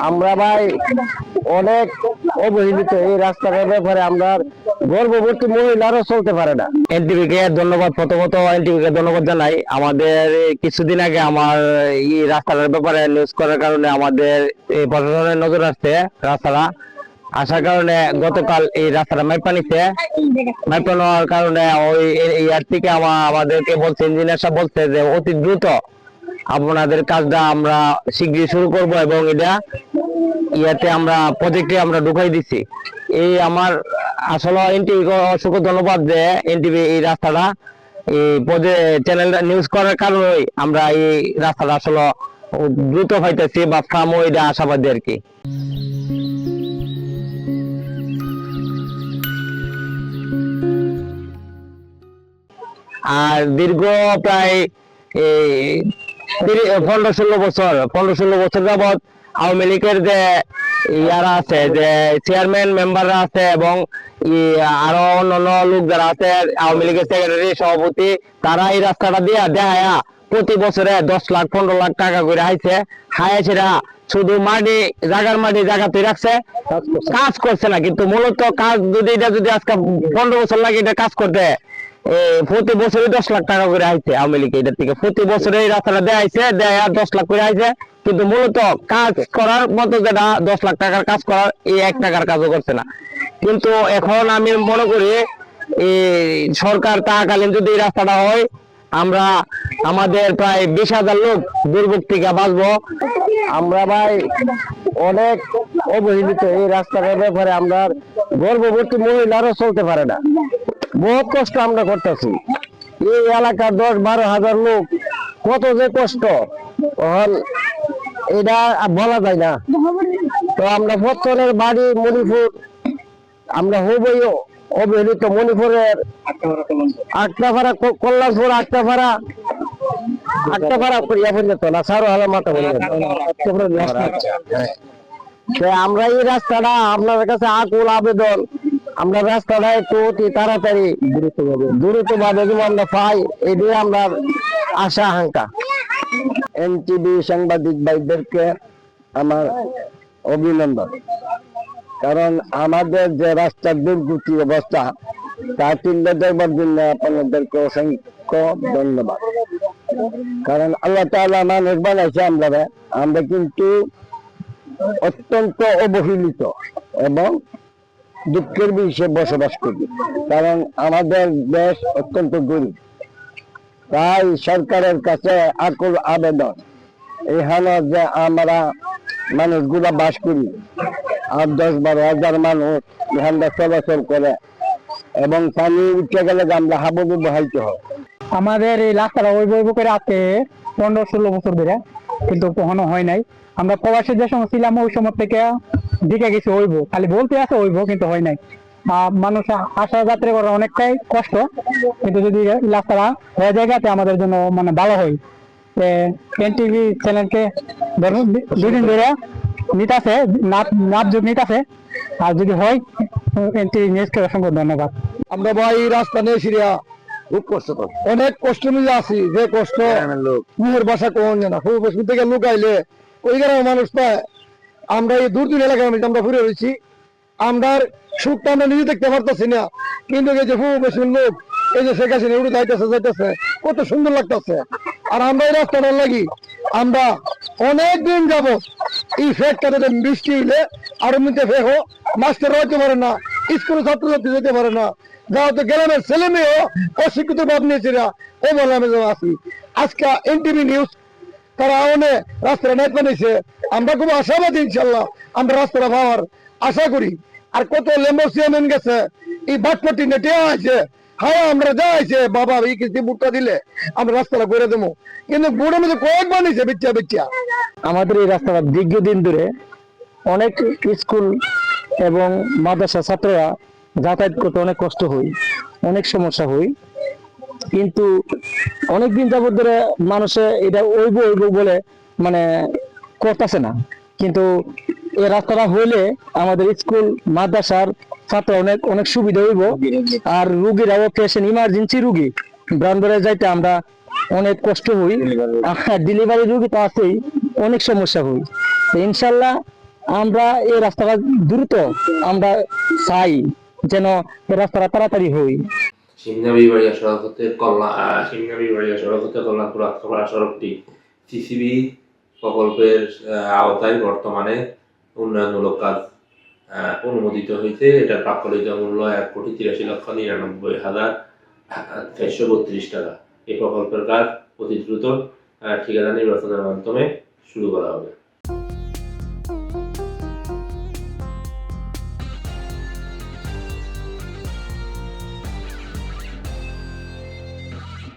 আমরা ভাই অনেক অবহেলিত এই রাস্তাটার ব্যাপারে আমরা গর্ভবতী মহিলারও চলতে পারে না। এনটিভি কে ধন্যবাদ প্রথমত এনটিভি কে ধন্যবাদ জানাই। আমাদের কিছুদিন আগে আমার এই রাস্তাটার ব্যাপারে নিউজ করার কারণে আমাদের এই প্রশাসনের নজর আসছে রাস্তাটা। আসার কারণে গতকাল এই রাস্তাটা মাইপা নিছে। মাইপা নেওয়ার কারণে ওই ইয়ার থেকে আমা- আমাদেরকে বলছে ইঞ্জিনিয়ার সাহেব বলছে যে অতি দ্রুত আপনাদের কাজটা আমরা শীঘ্রই শুরু করব এবং এটা ইয়াতে আমরা প্রজেক্টে আমরা ঢুকাই দিছি। এই আমার আসলে এনটিভি অসংখ্য ধন্যবাদ যে এনটিভি এই রাস্তাটা। এই চ্যানেলটা নিউজ করার কারণেই আমরা এই রাস্তাটা আসলে দ্রুত পাইতেছি বা ফার্মও এটা আশাবাদী আর কি। আর দীর্ঘ প্রায় এই পনেরো, ষোলো বছর, পনেরো, ষোলো বছর যাবৎ আওয়ামী লীগের যে ইয়ারা আছে যে চেয়ারম্যান মেম্বাররা আছে এবং আরও অন্যান্য লোক যারা আছে আওয়ামী লীগের সেক্রেটারি সভাপতি তারা এই রাস্তাটা দিয়া দেখায়া প্রতি বছরে দশ লাখ পনেরো লাখ টাকা করে হাইছে হাইছেরা শুধু মাটি জাগার মাটি জায়গাতে রাখছে। কাজ করছে। না কিন্তু মূলত কাজ যদি এটা যদি আজকে পনেরো বছর লাগে এটা কাজ করতে প্রতি বছরে দশ লাখ টাকা করে আইছে আওয়ামী লীগ এটার থেকে প্রতি বছরে এই রাস্তাটা দেয়া আইছে দেয়া দশ লাখ করে আইছে। কিন্তু মূলত কাজ করার মতো যেটা দশ লাখ টাকার কাজ করার, এই এক টাকার কাজও করছে না। কিন্তু এখন আমি মনে করি সরকার তাকালীন যদি এই রাস্তাটা হয়, আমরা আমাদের প্রায় বিশ হাজার লোক দুর্ভোগ থেকে বাঁচবো। আমরা ভাই অনেক অবহেলিত এই রাস্তাটার ব্যাপারে আমরা গর্ভবতী মহিলারও চলতে পারে না। বহুত কষ্ট আমরা করতেছি। এই এলাকার দশ বারো হাজার লোক কত যে কষ্ট। এটা বলা যায় না। তো আমরা প্রত্যনের বাড়ি মণিপুর। আমরা হবই অবহেলিত মণিপুরের আটটাপাড়া কল্যাণপুর আটটাপাড়া। আটটাপাড়া ইয়া পর্যন্ত না, সারো তো আমরা এই রাস্তাটা আপনাদের কাছে আকুল আবেদন। আমরা রাস্তাটা একটু অতি তাড়াতাড়ি দ্রুতভাবে দ্রুতভাবে যেন আমরা পাই, এটাই আমরা আশা, আকাঙ্ক্ষা। এনটিভি সাংবাদিক ভাইদেরকে আমার অভিনন্দন। কারণ আমাদের যে রাস্তার দুর্গতি অবস্থা, তা তুলে দেবার জন্য আপনাদেরকে অসংখ্য ধন্যবাদ। কারণ আল্লাহ তাআলা মানুষ বানাইছে আমরা আমরা কিন্তু অত্যন্ত অবহেলিত এবং দুঃখের বিষয়ে বসবাস করি। কারণ আমাদের দেশ অত্যন্ত গরিব। তাই সরকারের কাছে আকুল আবেদন। এখানে যে আমরা মানুষগুলা বাস করি। আর দশ বারো হাজার মানুষ এখানটা চলাচল করে এবং পানি উঠে গেলে আমরা হাবুডু বহাইতে হয়। আমাদের এই রাস্তাটা ওই বই করে আছে পনেরো ষোলো বছর ধরে, কিন্তু কখনো হয় নাই। আমরা প্রবাসী যে সময় ছিলাম, ওই সময় থেকে দিকে গেছি হইব খালি বলতে আছে হইব কিন্তু হয় নাই। মানুষ আসা যাত্রা করা অনেকটাই কষ্ট। কিন্তু যদি রাস্তাটা হয়ে জায়গাতে আমাদের জন্য মানে ভালো হয় এনটিভি চ্যানেলকে ধরুন দুদিন ধরে নিতাছে নাপ নাপ যোগ নিতাছে আর যদি হয় এনটিভি নিউজকে অসংখ্য ধন্যবাদ। আমরা ভাই এই রাস্তা নিয়ে সিরিয়া খুব কষ্ট অনেক কষ্ট মিলে আছি যে কষ্ট মুহের বাসা কোন জানা খুব বসে থেকে লোক আইলে ওই গ্রামের মানুষ আমরা এই দূর দূর এলাকার মানুষ আমরা ঘুরে রয়েছি আমরা সুখটা আমরা নিজে দেখতে পারতেছি না। কিন্তু এই যে বসে লোক, এই যে শেখ হাসিনা উড়ে যাইতেছে যাইতেছে। কত সুন্দর লাগতেছে। আর আমরা এই রাস্তাটার লাগি, আমরা অনেক দিন যাব এই ফেকটাতে বৃষ্টি হইলে, আর মধ্যে ফেক হোক মাস্টার হইতে পারে না, স্কুলে ছাত্রছাত্রী যেতে পারে না। যা তো গ্রামের ছেলে মেয়েও অশিক্ষিত ভাব নিয়েছে না ও বলে আমি আছি। আজকে এনটিভি নিউজ, তারা অনেক রাস্তাটা নেট বানিয়েছে আমরা খুব আশাবাদী ইনশাল্লাহ, আমরা রাস্তাটা পাওয়ার আশা করি। আর কত লেম্বো চেয়ারম্যান গেছে? এই বাটপট্টি নেটে আছে হ্যাঁ আমরা যা আছে বাবা, এই কিস্তি বুটটা দিলে আমরা রাস্তাটা করে দেবো। কিন্তু বুড়ের মধ্যে কয়েক বানিয়েছে বিচ্চা বিচ্চা আমাদের এই রাস্তাটা দীর্ঘদিন ধরে অনেক স্কুল এবং মাদ্রাসা ছাত্ররা যাতায়াত করতে অনেক কষ্ট হয়, অনেক সমস্যা হই কিন্তু অনেক দিন যাবত ধরে মানুষে এটা ওইব ওইব বলে মানে করতেছে না। কিন্তু এই রাস্তাটা হইলে আমাদের স্কুল মাদ্রাসার ছাত্র অনেক অনেক সুবিধা হইব। আর রুগীরাও পেশেন্ট ইমার্জেন্সি রুগী। ব্রান্দরে যাইতে আমরা অনেক কষ্ট হই। ডেলিভারি রুগী। তো আছেই। অনেক সমস্যা হই। তো ইনশাল্লাহ আমরা এই রাস্তাটা দ্রুত আমরা চাই যেন এই রাস্তাটা তাড়াতাড়ি হই। সিংনাবি বাড়িয়া সড়ক হতে কল্যাণ সিংনাবি বাড়িয়া সড়ক হতে কল্যাণপুর আত্মপাড়া সড়কটি সিসিবি প্রকল্পের আওতায় বর্তমানে উন্নয়নমূলক কাজ অনুমোদিত হয়েছে। এটা প্রাকলিত মূল্য এক কোটি তিরাশি লক্ষ নিরানব্বই হাজার চারশো বত্রিশ টাকা। এই প্রকল্পের কাজ অতি দ্রুত ঠিকাদার নির্বাচনের মাধ্যমে শুরু করা হবে।